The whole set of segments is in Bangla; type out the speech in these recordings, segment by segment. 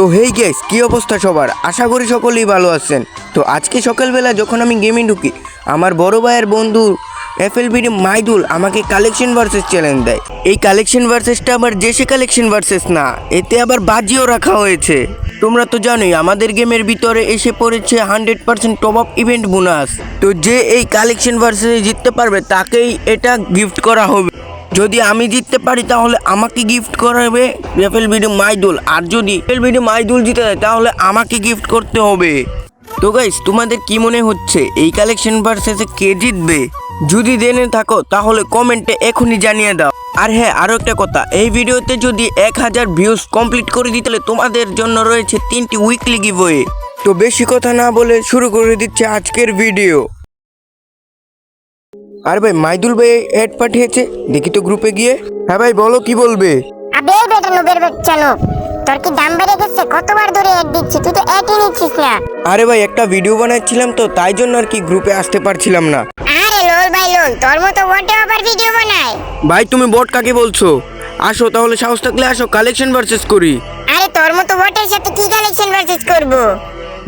তো হেই গেস কি অবস্থা সবার? আশা করি সকলেই ভালো আছেন। তো আজকে সকালবেলা যখন আমি গেমে ঢুকি, আমার বড় ভাইয়ের বন্ধু এফএলবিডি মাইদুল আমাকে কালেকশন ভার্সেস চ্যালেঞ্জ দেয়। এই কালেকশন ভার্সেসটা আবার জেসে কালেকশন ভার্সেস না, এতে আবার বাজিও রাখা হয়েছে। তোমরা তো জানোই, আমাদের গেমের ভিতরে এসে পড়েছে hundred percent top up event bonus তো যে এই কালেকশন ভার্সেসে জিততে পারবে, তাকেই এটা গিফট করা হবে। যদি আমি জিততে পারি তাহলে আমাকে গিফট করাবে রেফেল ভিডিও মাইদুল। আর যদি রেফেল ভিডিও মাইদুল জিতে যায়, তাহলে আমাকে গিফট করতে হবে। তো গাইস তোমাদের কি মনে হচ্ছে? এই কালেকশন ভার্সেসে কে জিতবে? যদি জেনে থাকো, তাহলে কমেন্টে এখনই জানিয়ে দাও। আর হ্যাঁ আরও একটা কথা, এই ভিডিওতে যদি এক হাজার ভিউজ কমপ্লিট করে দিতে তোমাদের জন্য রয়েছে তিনটি উইকলি গিভওয়ে তো বেশি কথা না বলে শুরু করে দিচ্ছে আজকের ভিডিও আর ভাই মাইদুল ভাই অ্যাড পাঠিয়েছে দেখি তো গ্রুপে গিয়ে। হ্যাঁ ভাই বলো কি বলবে? আবে বেটা নুবের বাচ্চা তোর কি দাম বেড়ে গেছে? কতবার ধরে অ্যাড দিচ্ছি? তুই তো অ্যাডই নিচ্ছিস না। আরে ভাই একটা ভিডিও বানাচ্ছিলাম তো তাই জন্য আর কি গ্রুপে আসতে পারছিলাম না। আরে লোল ভাই লোল তোর মতো ওটে আবার ভিডিও বানায়। ভাই তুমি বট কাকে বলছো? আসো তাহলে সাহস থাকলে আসো কালেকশন ভার্সেস করি। আরে তোর মতো ওটের সাথে কি কালেকশন ভার্সেস করব?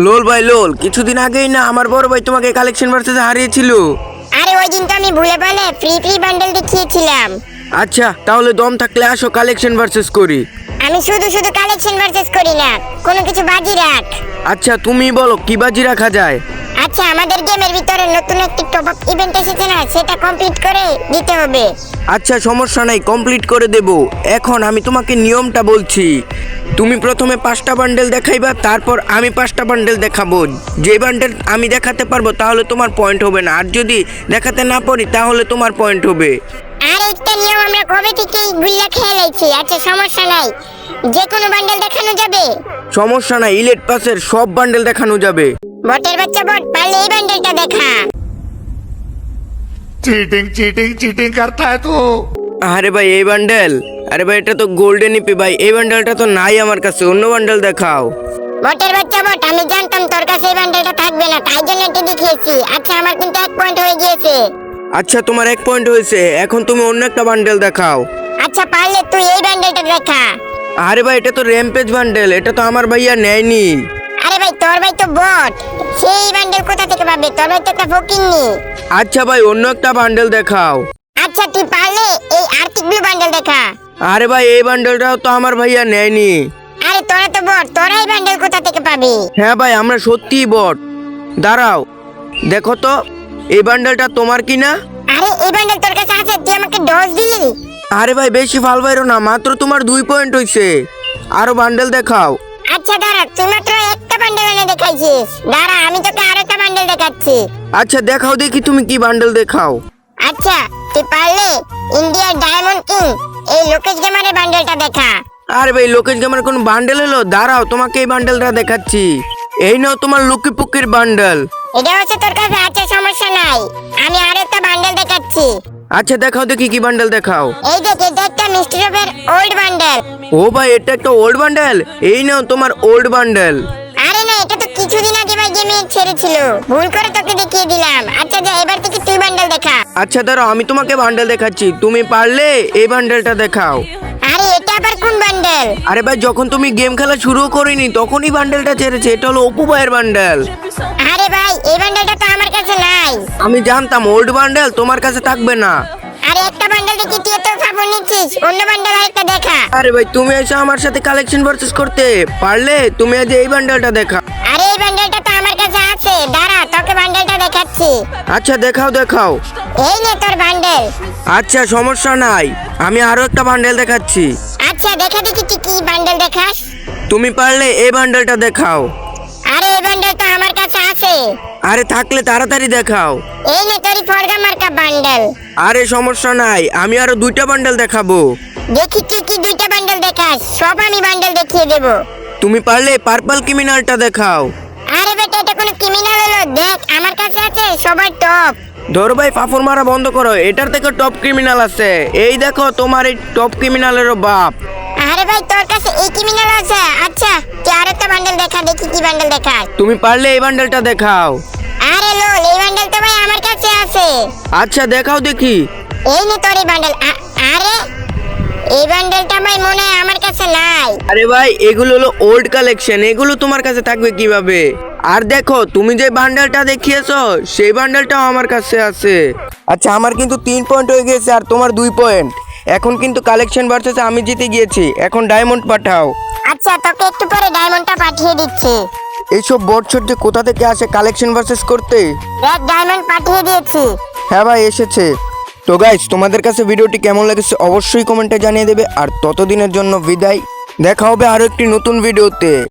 লোল ভাই লোল কিছুদিন আগেই না আমার বড় ভাই তোমাকে কালেকশন ভার্সেস হারিয়েছিল। আরে ওই দিন তো আমি ভুলে ভালে ফ্রি ফ্রি বান্ডেল দেখিয়েছিলাম। আচ্ছা তাহলে দম থাকলে আসো কালেকশন ভার্সেস করি। আমি শুধু শুধু কালেকশন ভার্সেস করি না কোনো কিছু বাজি রাখ। আচ্ছা তুমি বলো কি বাজি রাখা যায়? আচ্ছা আমাদের গেমের ভিতরে নতুন একটি টপ আপ ইভেন্ট এসেছে না? সেটা কমপ্লিট করে দিতে হবে। আচ্ছা সমস্যা নাই কমপ্লিট করে দেব। এখন আমি তোমাকে নিয়মটা বলছি। তুমি প্রথমে পাঁচটা বান্ডেল দেখাইবা তারপর আমি পাঁচটা বান্ডেল দেখাবো। যে বান্ডেল আমি দেখাতে পারব তাহলে তোমার পয়েন্ট হবে না। আর যদি দেখাতে না পারি তাহলে তোমার পয়েন্ট হবে। আর একটা নিয়ম আমরা কবে থেকেই গুল্লা খেয়ে লাইছি? আচ্ছা সমস্যা নাই। যে কোনো বান্ডেল দেখানো যাবে সমস্যা নাই ইলেট পাসের সব বান্ডেল দেখানো যাবে বটের বাচ্চা বট পারলে এই বান্ডেলটা দেখা चीटिंग चीटिंग चीटिंग करता है तू আরে ভাই এই বান্ডেল আরে ভাই এটা তো গোল্ডেন ইপি ভাই এই বান্ডেলটা তো নাই আমার কাছে অন্য বান্ডেল দেখাও বটের বাচ্চা বট আমি জানতাম তোর কাছে এই বান্ডেলটা থাকবে না তাই জন্য এটা দেখিয়েছি আচ্ছা আমার কিন্তু এক পয়েন্ট হয়ে গিয়েছে আচ্ছা তোমার এক পয়েন্ট হয়েছে এখন তুমি অন্য একটা বান্ডেল দেখাও আচ্ছা পারলে তুই এই বান্ডেলটা দেখা আরে ভাই এটা তো র্যাম্পেজ বান্ডেল এটা তো আমার ভাইয়া নেয়নি। আরে ভাই তোর ভাই তো বট সেই বান্ডেল কোথা থেকে পাবে? তোর ভাই তো একটা ফকিননি আচ্ছা ভাই অন্য একটা বান্ডেল দেখাও। আচ্ছা তুই পারলে এই আর্থিক ব্লু বান্ডেল দেখা। আরে ভাই এই বান্ডেলটাও তো আমার ভাইয়া নেয়নি। আরে তোরা তো বট তোরা এই বান্ডেল কোথা থেকে পাবি? হ্যাঁ ভাই আমরা সত্যিই বট দাঁড়াও দেখো তো এই বান্ডেলটা তোমার কিনা? আরে এই বান্ডেল তোর কাছে আছে তুই আমাকে ডোজ দিলি? আরে ভাই বেশি ফাল বাইরো না মাত্র তোমার দুই পয়েন্ট হয়েছে আরও বান্ডেল দেখাও। আচ্ছা দাঁড়া তুই মাত্র একটা বান্ডেল এনে দেখাইছিস। দাঁড়া আমি তোকে আরেকটা বান্ডেল দেখাচ্ছি। আচ্ছা দেখাও দেখি তুমি কি বান্ডেল দেখাও। আচ্ছা তুই পারলে ইন্ডিয়ার ডায়মন্ড কিং এই লোকেশ গেমারের বান্ডেলটা দেখা। আরে ভাই লোকেশ গেমার কোন বান্ডেল এলো? দাঁড়াও তোমাকে এই বান্ডেলটা দেখাচ্ছি। এই নাও তোমার লুকি পুকির বান্ডেল এটা হচ্ছে তোর কাছে আছে সমস্যা নাই। আমি আরেকটা বান্ডেল দেখাচ্ছি। আচ্ছা দেখাও দেখি কি বান্ডেল দেখাও। এই দেখ এটা একটা মিষ্টি রবের ওল্ড বান্ডেল ও ভাই এটা একটা ওল্ড বান্ডেল এই নাও তোমার ওল্ড বান্ডেল আরে না এটা তো কিছুদিন আগে ভাই গেমে ছেড়েছিল। ভুল করে তোকে দেখিয়ে দিলাম। আচ্ছা যা এবার থেকে তুই বান্ডেল দেখা। আচ্ছা দাঁড়াও আমি তোমাকে বান্ডেল দেখাচ্ছি। তুমি পারলে এই বান্ডেলটা দেখাও। আরে এটা আবার কোন বান্ডেল আরে ভাই যখন তুমি গেম খেলা শুরু করিনি তখনই বান্ডেলটা ছেড়েছে। এটা হলো অপু ভাইয়ের বান্ডেল আরে ভাই কাছে নাই। আমি জানতাম ওল্ড বান্ডেল তোমার কাছে থাকবে না। আরে একটা বান্ডেল দেখি তুই তো ফাফর নিচ্ছিস। অন্য বান্ডেল আরেকটা দেখা। আরে ভাই তুমি এসে আমার সাথে কালেকশন পারচেস করতে। পারলে তুমি আজ এই বান্ডেলটা দেখা। আরে এই বান্ডেলটা তো আমার কাছে আছে। দাঁড়া তোকে বান্ডেলটা দেখাচ্ছি। আচ্ছা দেখাও দেখাও। এই নে তোর বান্ডেল আচ্ছা সমস্যা নাই। আমি আরও একটা বান্ডেল দেখাচ্ছি। আচ্ছা দেখা দেখি তুই কি বান্ডেল দেখাস। তুমি পারলে এই বান্ডেলটা দেখাও। আরে এই বান্ডেল তো আমার কাছে আছে। আরে থাকলে তাড়াতাড়ি দেখাও। এই নে তোর ফরগা মার্কা বান্ডেল। আরে সমস্যা নাই আমি আরও দুইটা বান্ডেল দেখাবো। দেখি তুই কি দুইটা বান্ডেল দেখাস সব আমি বান্ডেল দেখিয়ে দেব। তুমি পারলে পার্পল ক্রিমিনালটা দেখাও। আরে বেটা এটা কোনো ক্রিমিনাল হলো? দেখ আমার কাছে আছে সবার টপ। ধরো ভাই ফাফর মারা বন্ধ করো এটার থেকে টপ ক্রিমিনাল আছে। এই দেখো তোমার এই টপ ক্রিমিনালেরও বাপ। আরে ভাই তোর কাছে এই ক্রিমিনাল আছে? আচ্ছা তুই আরেকটা বান্ডেল দেখা দেখি কি বান্ডেল দেখা তুমি পারলে এই বান্ডেলটা দেখাও। আরে লোল এই বান্ডেল তো ভাই আমার কাছে আছে। আচ্ছা দেখাও দেখি। এই নে তোর এই বান্ডেল আরে এই বান্ডেলটা ভাই মনে হয় আমার কাছে নাই। আরে ভাই এগুলো হলো ওল্ড কালেকশন এগুলো তোমার কাছে থাকবে কীভাবে? আর দেখো তুমি যে বান্ডেলটা দেখিয়েছো সেই বান্ডেলটাও আমার কাছে আছে। আচ্ছা আমার কিন্তু তিন পয়েন্ট হয়ে গেছে আর তোমার দুই পয়েন্ট এখন কিন্তু কালেকশন ভার্সেস আমি জিতে গিয়েছি। এখন ডায়মন্ড পাঠাও। আচ্ছা তোকে একটু পরে ডায়মন্ডটা পাঠিয়ে দিচ্ছি। এইসব বটশট যে কোথা থেকে আসে কালেকশন ভার্সেস করতে? রেড ডায়মন্ড পাঠিয়ে দিয়েছি। হ্যাঁ ভাই এসেছে। তো গাইজ তোমাদের কাছে ভিডিওটি কেমন লেগেছে অবশ্যই কমেন্টে জানিয়ে দেবে। আর ততদিনের জন্য বিদায়। দেখা হবে আরও একটি নতুন ভিডিওতে।